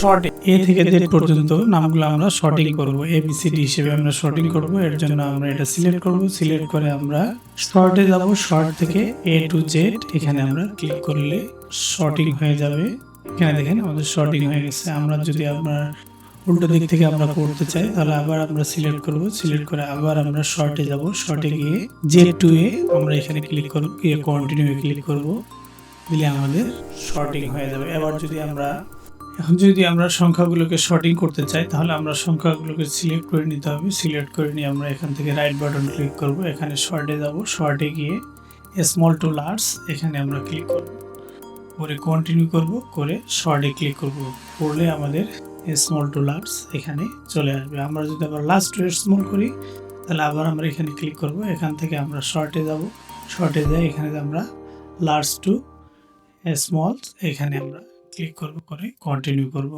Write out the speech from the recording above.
Short এ থেকে Z পর্যন্ত নামগুলো আমরা শর্টিং করব এ বি সি ডি হিসেবে আমরা শর্টিং করব। এর জন্য আমরা এটা সিলেক্ট করব সিলেক্ট করে আমরা শর্টে যাব শর্ট থেকে এ টু জেড এখানে আমরা ক্লিক করলে শর্টিং হয়ে যাবে। এখানে দেখেন আমাদের শর্টিং হয়ে গেছে। আমরা যদি আপনার উল্টো দিক থেকে আমরা করতে চাই তাহলে আবার আমরা সিলেক্ট করব। সিলেক্ট করে আবার আমরা শর্টে যাব। শর্টে গিয়ে জে টু এ আমরা এখানে ক্লিক করব গিয়ে কন্টিনিউ ক্লিক করব। দিলে আমাদের শর্টিং হয়ে যাবে। এবার যদি আমরা এখন যদি আমরা সংখ্যাগুলোকে শর্টিং করতে চাই, তাহলে আমরা সংখ্যাগুলোকে সিলেক্ট করে নিতে হবে। সিলেক্ট করে নিয়ে আমরা এখান থেকে রাইট বাটন ক্লিক করব। এখানে শর্টে যাব। শর্টে গিয়ে স্মল টু লার্জ এখানে আমরা ক্লিক করব। করে কন্টিনিউ করব। করে শর্টে ক্লিক করব। করলে আমাদের স্মল টু লার্জ এখানে চলে আসবে। আমরা যদি আবার লাস্ট টু স্মল করি, তাহলে আবার আমরা এখানে ক্লিক করব। এখান থেকে আমরা শর্টে যাব। শর্টে যাই। এখানে আমরা লার্জ টু স্মল এখানে আমরা ক্লিক করব করে কন্টিনিউ করব।